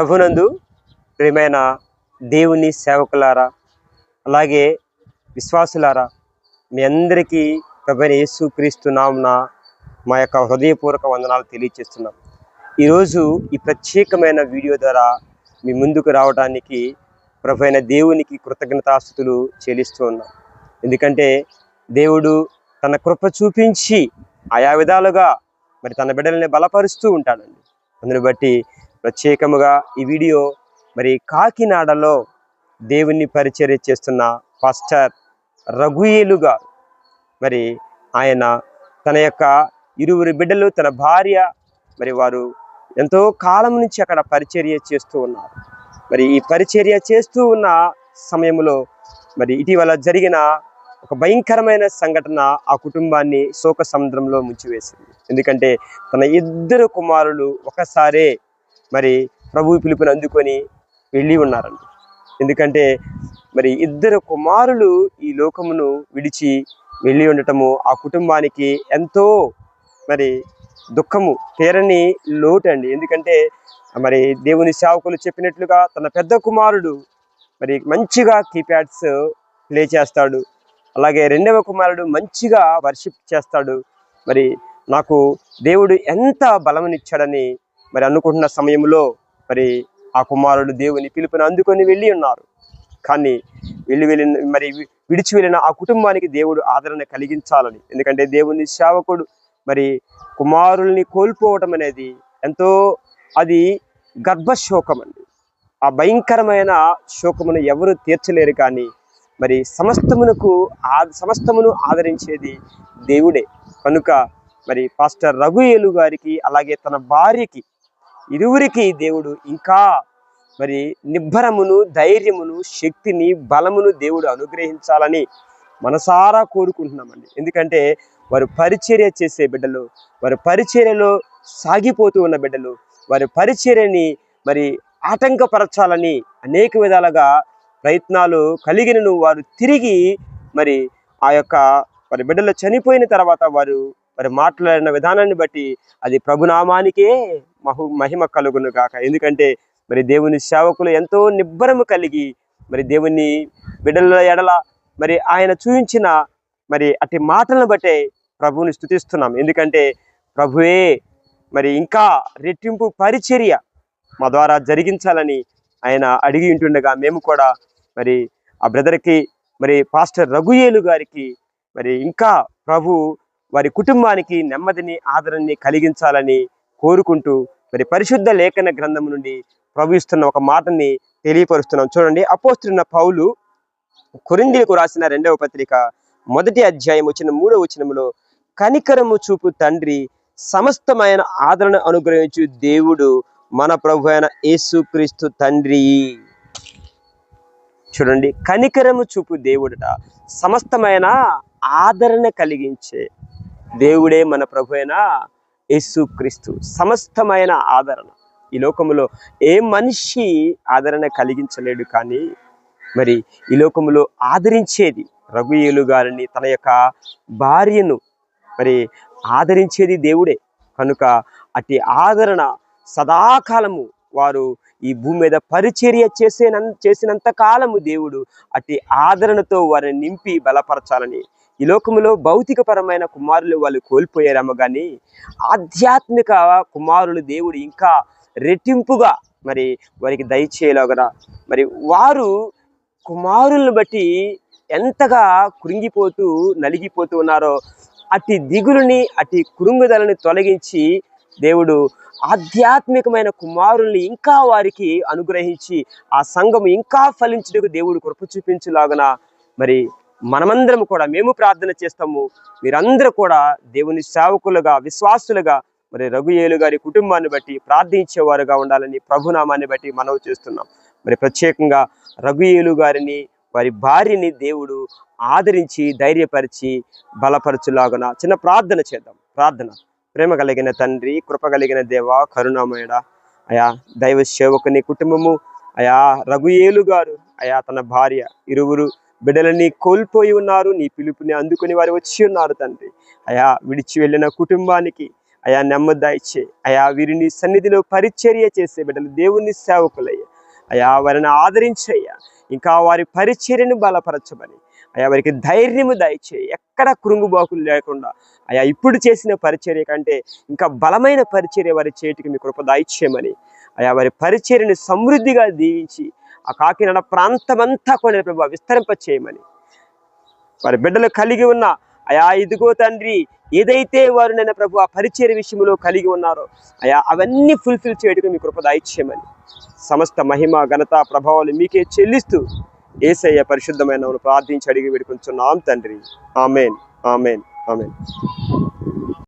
ప్రభునందు ప్రియమైన దేవుని సేవకులారా అలాగే విశ్వాసులారా మీ అందరికీ ప్రభుని యేసు మా యొక్క హృదయపూర్వక వందనాలు తెలియజేస్తున్నాం ఈరోజు ఈ ప్రత్యేకమైన వీడియో ద్వారా మీ ముందుకు రావడానికి ప్రభు అయిన దేవునికి కృతజ్ఞతాస్థుతులు చెల్లిస్తూ ఉన్నాం. ఎందుకంటే దేవుడు తన కృప చూపించి ఆయా విధాలుగా మరి తన బిడ్డల్ని బలపరుస్తూ ఉంటాడండి. అందుని బట్టి ప్రత్యేకముగా ఈ వీడియో మరి కాకినాడలో దేవుణ్ణి పరిచర్య చేస్తున్న పాస్టర్ రఘుయేలుగా మరి ఆయన తన యొక్క ఇరువురు బిడ్డలు తన భార్య మరి వారు ఎంతో కాలం నుంచి అక్కడ పరిచర్య చేస్తూ ఉన్నారు. మరి ఈ పరిచర్య చేస్తూ ఉన్న సమయంలో మరి ఇటీవల జరిగిన ఒక భయంకరమైన సంఘటన ఆ కుటుంబాన్ని శోక సముద్రంలో ముంచివేసింది. ఎందుకంటే తన ఇద్దరు కుమారులు ఒకసారే మరి ప్రభు పిలుపుని అందుకొని వెళ్ళి ఉన్నారండి. ఎందుకంటే మరి ఇద్దరు కుమారులు ఈ లోకమును విడిచి వెళ్ళి ఉండటము ఆ కుటుంబానికి ఎంతో మరి దుఃఖము తీరని లోటు అండి ఎందుకంటే మరి దేవుని సేవకులు చెప్పినట్లుగా తన పెద్ద కుమారుడు మరి మంచిగా కీప్యాడ్స్ ప్లే చేస్తాడు. అలాగే రెండవ కుమారుడు మంచిగా వర్షిప్ చేస్తాడు. మరి నాకు దేవుడు ఎంత బలమునిచ్చాడని మరి అనుకుంటున్న సమయంలో మరి ఆ కుమారుడు దేవుని పిలుపుని అందుకొని వెళ్ళి ఉన్నారు. కానీ వెళ్ళి వెళ్ళిన మరి విడిచి వెళ్ళిన ఆ కుటుంబానికి దేవుడు ఆదరణ కలిగించాలని. ఎందుకంటే దేవుని సేవకుడు మరి కుమారుల్ని కోల్పోవటం అనేది ఎంతో అది గర్భశోకం అండి ఆ భయంకరమైన శోకమును ఎవరు తీర్చలేరు కానీ మరి సమస్తమునకు ఆ సమస్తమును ఆదరించేది దేవుడే. కనుక మరి పాస్టర్ రఘుయేలు గారికి అలాగే తన భార్యకి ఇరువురికి దేవుడు ఇంకా మరి నిబ్బరమును ధైర్యమును శక్తిని బలమును దేవుడు అనుగ్రహించాలని మనసారా కోరుకుంటున్నామండి. ఎందుకంటే వారు పరిచర్య చేసే బిడ్డలు వారి పరిచర్యలో సాగిపోతూ ఉన్న బిడ్డలు వారి పరిచర్యని మరి ఆటంకపరచాలని అనేక విధాలుగా ప్రయత్నాలు కలిగినను వారు తిరిగి మరి ఆ యొక్క వారి బిడ్డలు చనిపోయిన తర్వాత వారు మరి మాట్లాడిన విధానాన్ని బట్టి అది ప్రభునామానికే మహు మహిమ కలుగును గాక. ఎందుకంటే మరి దేవుని సేవకులు ఎంతో నిబ్బరము కలిగి మరి దేవుని బిడ్డల ఎడల మరి ఆయన చూపించిన మరి అట్టి మాటలను బట్టే ప్రభువుని స్థుతిస్తున్నాం ఎందుకంటే ప్రభువే మరి ఇంకా రెట్టింపు పరిచర్య మా ద్వారా జరిగించాలని ఆయన అడిగి ఉంటుండగా మేము కూడా మరి ఆ బ్రదర్కి మరి పాస్టర్ రఘుయేలు గారికి మరి ఇంకా ప్రభు వారి కుటుంబానికి నెమ్మదిని ఆదరణని కలిగించాలని కోరుకుంటూ మరి పరిశుద్ధ లేఖన గ్రంథం నుండి ప్రవహిస్తున్న ఒక మాటని తెలియపరుస్తున్నాం. చూడండి అపోస్తున్న పౌలు కొరిందీలకు రాసిన రెండవ పత్రిక మొదటి అధ్యాయం వచ్చిన మూడవ వచనములో కనికరము చూపు తండ్రి సమస్తమైన ఆదరణ అనుగ్రహించు దేవుడు మన ప్రభు అయిన యేసుక్రీస్తు తండ్రి. చూడండి కనికరము చూపు దేవుడట సమస్తమైన ఆదరణ కలిగించే దేవుడే మన ప్రభు అయిన యేసుక్రీస్తు సమస్తమైన ఆదరణ. ఈ లోకములో ఏ మనిషి ఆదరణ కలిగించలేడు కానీ మరి ఈ లోకములో ఆదరించేది రఘుయేలు గారిని తన యొక్క భార్యను మరి ఆదరించేది దేవుడే. కనుక అట్టి ఆదరణ సదాకాలము వారు ఈ భూమి మీద పరిచర్య చేసేన చేసినంత కాలము దేవుడు అట్టి ఆదరణతో వారిని నింపి బలపరచాలని. ఈ లోకములో భౌతికపరమైన కుమారులు వాళ్ళు కోల్పోయారేమో కానీ ఆధ్యాత్మిక కుమారులు దేవుడు ఇంకా రెట్టింపుగా మరి వారికి దయచేయలాగన మరి వారు కుమారులను బట్టి ఎంతగా కృంగిపోతూ నలిగిపోతూ ఉన్నారో అట్టి దిగులుని అట్టి కృంగుదలని తొలగించి దేవుడు ఆధ్యాత్మికమైన కుమారుల్ని ఇంకా వారికి అనుగ్రహించి ఆ సంఘం ఇంకా ఫలించుటకు దేవుడు కృప చూపించులాగన మరి మనమందరం కూడా మేము ప్రార్థన చేస్తాము. మీరందరూ కూడా దేవుని సేవకులుగా విశ్వాసులుగా మరి రఘుయేలు గారి కుటుంబాన్ని బట్టి ప్రార్థించేవారుగా ఉండాలని ప్రభునామాన్ని బట్టి మనవి చేస్తున్నాం. మరి ప్రత్యేకంగా రఘుయేలు గారిని వారి భార్యని దేవుడు ఆదరించి ధైర్యపరిచి బలపరచులాగన చిన్న ప్రార్థన చేద్దాం. ప్రార్థన. ప్రేమ కలిగిన తండ్రి కృప కలిగిన దేవ కరుణామయుడ. అయా దైవ సేవకుని కుటుంబము అయా రఘుయేలు గారు అయా తన భార్య ఇరువురు బిడ్డలని కోల్పోయి ఉన్నారు నీ పిలుపుని అందుకుని వారు వచ్చి ఉన్నారు తండ్రి. అయా విడిచి వెళ్ళిన కుటుంబానికి అయా నెమ్మది దయచే అయా వీరిని సన్నిధిలో పరిచర్య చేసే బిడ్డలు దేవుని సేవకులయ్యా. అయా వారిని ఆదరించయ్యా. ఇంకా వారి పరిచర్యను బలపరచమని అయా వారికి ధైర్యము దయచేయి ఎక్కడ కృంగుబాకులు లేకుండా అయా ఇప్పుడు చేసిన పరిచర్య కంటే ఇంకా బలమైన పరిచర్య వారి చేతికి మీ కృప దాయిచ్చేయమని అయా వారి పరిచర్యను సమృద్ధిగా దీవించి ఆ కాకినాడ ప్రాంతమంతా కొన్ని ప్రభు విస్తరింప చేయమని వారి బిడ్డలు కలిగి ఉన్న అయా ఇదిగో తండ్రి ఏదైతే వారు నన్ను ప్రభు ఆ పరిచయ విషయంలో కలిగి ఉన్నారో అయా అవన్నీ ఫుల్ఫిల్ చేయడానికి మీ కృప దాయిచ్చేయమని సమస్త మహిమ ఘనత ప్రభావాలు మీకే చెల్లిస్తూ ఏసయ్య పరిశుద్ధమైన ప్రార్థించి అడిగి వేడుకుంటున్నాం తండ్రి. ఆమెన్. ఆమెన్. ఆమెన్.